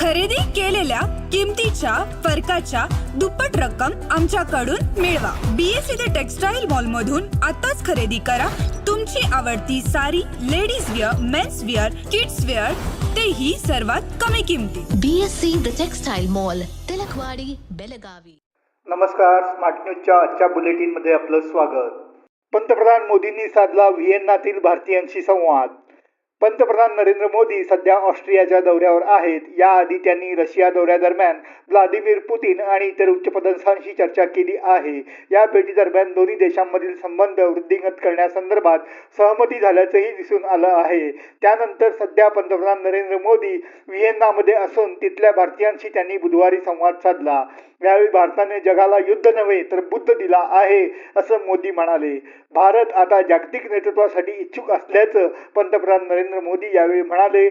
खरेदी केलेल्या किमतीच्या फरकाच्या दुप्पट रक्कम आमच्याकडून मिळवा. बीएससी द टेक्सटाईल मॉल मधून आताच खरेदी करा. तुमची आवडती sari ladies wear men's wear kids wear तेही सर्वात कमी किमतीत BSc The Textile Mall, Tilakwadi Belagavi. नमस्कार स्मार्ट न्यूजच्या आजच्या बुलेटिनमध्ये आपलं स्वागत. पंतप्रधान मोदींनी साधला व्हिएन्नातील भारतीयांशी संवाद. पंतप्रधान नरेंद्र मोदी सध्या ऑस्ट्रियाच्या दौऱ्यावर आहेत. याआधी त्यांनी रशिया दौऱ्यादरम्यान व्लादिमीर पुतीन आणि इतर उच्चपदस्थांशी चर्चा केली आहे. या भेटीदरम्यान दोन्ही देशांमधील संबंध वृद्धिंगत करण्यासंदर्भात सहमती झाल्याचंही दिसून आलं आहे. त्यानंतर सध्या पंतप्रधान नरेंद्र मोदी व्हिएन्नामध्ये असून तिथल्या भारतीयांशी त्यांनी बुधवारी संवाद साधला. यावेळी भारताने जगाला युद्ध नव्हे तर बुद्ध दिला आहे असं मोदी म्हणाले. भारत आता जागतिक नेतृत्वासाठी इच्छुक असल्याचं पंतप्रधान नरेंद्र मोदी यावेळी म्हणाले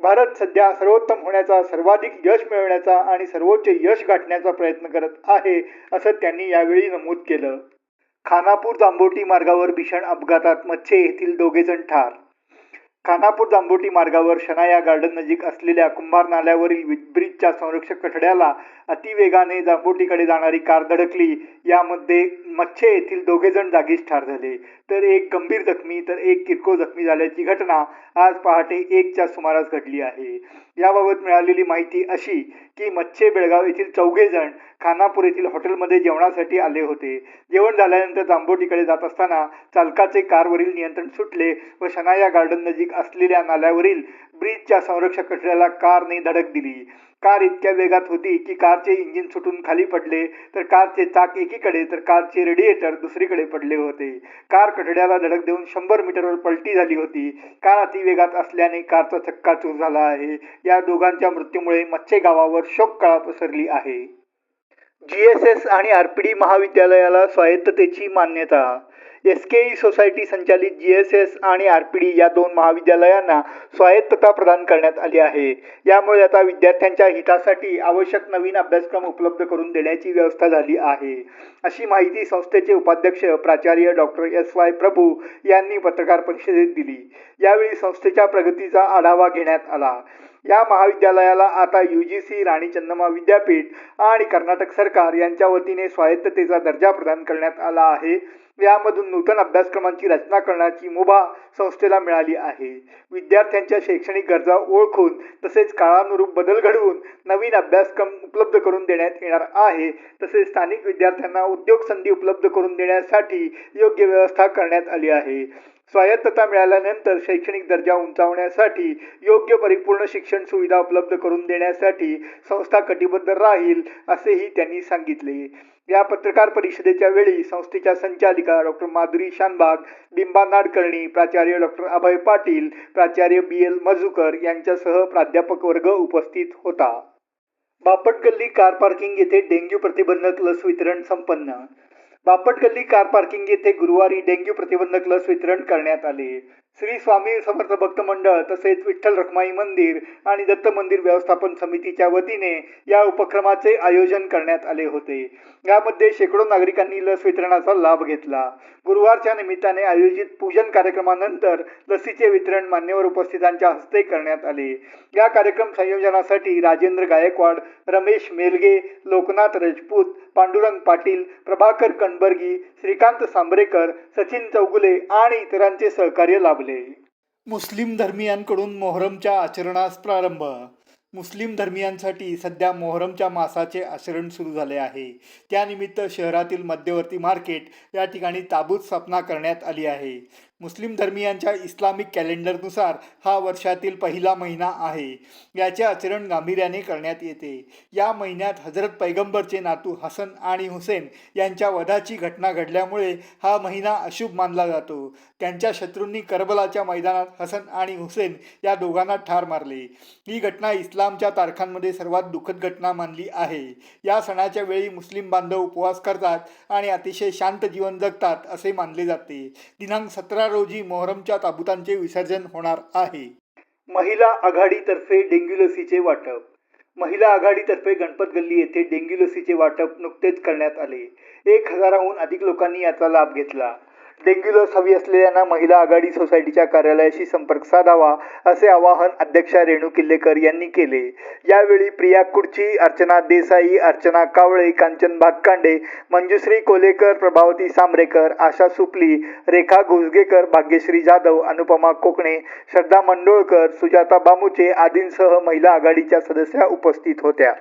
भारत सध्या सर्वोत्तम होण्याचा सर्वाधिक यश मिळवण्याचा आणि सर्वोच्च यश गाठण्याचा प्रयत्न करत आहे असं त्यांनी यावेळी नमूद केलं. खानापूर जांबोटी मार्गावर भीषण अपघातात मच्छे येथील दोघेजण ठार खानापूर जांभोटी मार्गावर शनाया गार्डन नजीक असलेल्या कुंभार नाल्यावरील ब्रिजच्या संरक्षक कठड्याला अतिवेगाने जांभोटीकडे जाणारी कार धडकली. यामध्ये मच्छे येथील दोघेजण जागीच ठार झाले. तर एक गंभीर जखमी तर एक किरकोळ जखमी झाल्याची घटना आज पहाटे एकच्या सुमारास घडली आहे. याबाबत मिळालेली माहिती अशी की मच्छे बेळगाव येथील चौघे जण खानापूर येथील हॉटेलमध्ये जेवणासाठी आले होते. जेवण झाल्यानंतर जांबोटीकडे जात असताना चालकाचे कारवरील नियंत्रण सुटले व शनाया गार्डन नजीक असलेल्या नाल्यावरील ब्रिजच्या संरक्षक कचऱ्याला कारने धडक दिली. कार इतक्या वेगात होती की कारचे इंजिन सुटून खाली पडले. तर कारचे चाक एकीकडे तर कारचे रेडिएटर दुसरीकडे पडले होते. कार कठड्याला धडक देऊन शंभर मीटरवर पलटी झाली होती. कार अतिवेगात असल्याने कारचा चक्काचूर झाला आहे. या दोघांच्या मृत्यूमुळे मच्छे गावावर शोककळा पसरली आहे. जी एस एस आणि आर पी डी महाविद्यालयाला स्वायत्ततेची मान्यता. एस के ई सोसायटी संचालित जी एस एस आणि आर पी डी या दोन महाविद्यालयांना स्वायत्तता प्रदान करण्यात आली आहे. यामुळे आता विद्यार्थ्यांच्या हितासाठी आवश्यक नवीन अभ्यासक्रम उपलब्ध करून देण्याची व्यवस्था झाली आहे. अशी माहिती संस्थेचे उपाध्यक्ष प्राचार्य डॉक्टर एस वाय प्रभू यांनी पत्रकार परिषदेत दिली. यावेळी संस्थेच्या प्रगतीचा आढावा घेण्यात आला. या महाविद्यालयाला आता यू जी सी राणी चंदमा विद्यापीठ आणि कर्नाटक सरकार यांच्या वतीने स्वायत्ततेचा दर्जा प्रदान करण्यात आला आहे. यामधून नूतन अभ्यासक्रमांची रचना करण्याची मुभा संस्थेला मिळाली आहे. विद्यार्थ्यांच्या शैक्षणिक गरजा ओळखून तसेच काळानुरूप बदल घडवून नवीन अभ्यासक्रम उपलब्ध करून देण्यात येणार आहे. तसेच स्थानिक विद्यार्थ्यांना उद्योग संधी उपलब्ध करून देण्यासाठी योग्य व्यवस्था करण्यात आली आहे. स्वायत्तता मिळाल्यानंतर शैक्षणिक दर्जा उंचावण्यासाठी योग्य परिपूर्ण शिक्षण सुविधा उपलब्ध करून देण्यासाठी संस्था कटिबद्ध राहील असेही त्यांनी सांगितले. या पत्रकार परिषदेच्या वेळी संस्थेच्या संचालिका डॉक्टर माधुरी शानबाग बिंबा नाडकर्णी प्राचार्य डॉक्टर अभय पाटील प्राचार्य बी एल मजुकर यांच्यासह प्राध्यापक वर्ग उपस्थित होता. बापट गल्ली कार पार्किंग येथे डेंग्यू प्रतिबंधक लस वितरण संपन्न. बापट गल्ली कार पार्किंग येथे गुरुवारी डेंग्यू प्रतिबंधक लस वितरण करण्यात आले. श्री स्वामी समर्थ भक्त मंडळ तसेच विठ्ठल रखमाई मंदिर आणि दत्त मंदिर व्यवस्थापन समितीच्या वतीने या उपक्रमाचे आयोजन करण्यात आले होते. यामध्ये शेकडो नागरिकांनी लस वितरणाचा लाभ घेतला. गुरुवारच्या निमित्ताने आयोजित पूजन कार्यक्रमानंतर लसीचे वितरण मान्यवर उपस्थितांच्या हस्ते करण्यात आले. या कार्यक्रम संयोजनासाठी राजेंद्र गायकवाड रमेश मेलगे लोकनाथ राजपूत पांडुरंग पाटील प्रभाकर कणबर्गी श्रीकांत सांबरेकर सचिन चौगुले आणि इतरांचे सहकार्य लाभले. मुस्लिम धर्मियांकडून मोहरमच्या आचरणास प्रारंभ. मुस्लिम धर्मियांसाठी सध्या मोहरमच्या मासाचे आचरण सुरू झाले आहे. त्यानिमित्त शहरातील मध्यवर्ती मार्केट या ठिकाणी ताबूत स्थापना करण्यात आली आहे. मुस्लिम धर्मियांच्या इस्लामिक कॅलेंडरनुसार हा वर्षातील पहिला महिना आहे. याचे आचरण गांभीर्याने करण्यात येते. या महिन्यात हजरत पैगंबरचे नातू हसन आणि हुसेन यांच्या वधाची घटना घडल्यामुळे हा महिना अशुभ मानला जातो. त्यांच्या शत्रूंनी करबलाच्या मैदानात हसन आणि हुसेन या दोघांना ठार मारले. ही घटना इस्लामच्या तारखांमध्ये सर्वात दुःखद घटना मानली आहे. या सणाच्या वेळी मुस्लिम बांधव उपवास करतात आणि अतिशय शांत जीवन जगतात असे मानले जाते. दिनांक सतरा रोजी मोहरमच्या ताबुतांचे विसर्जन होणार आहे. महिला आघाडीतर्फे डेंग्यू लसीचे वाटप. महिला आघाडीतर्फे गणपत गल्ली येथे डेंग्यू लसीचे वाटप नुकतेच करण्यात आले. एक हजाराहून अधिक लोकांनी याचा लाभ घेतला. डेंग्यू लस हवी असलेल्यांना महिला आघाडी सोसायटीच्या कार्यालयाशी संपर्क साधावा असे आवाहन अध्यक्षा रेणू किल्लेकर यांनी केले. यावेळी प्रिया कुडची अर्चना देसाई अर्चना कावळे कांचन भातकांडे मंजुश्री कोलेकर प्रभावती सांबरेकर आशा सुपली रेखा घोसगेकर भाग्यश्री जाधव अनुपमा कोकणे श्रद्धा मंडोळकर सुजाता बामुचे आदींसह महिला आघाडीच्या सदस्या उपस्थित होत्या.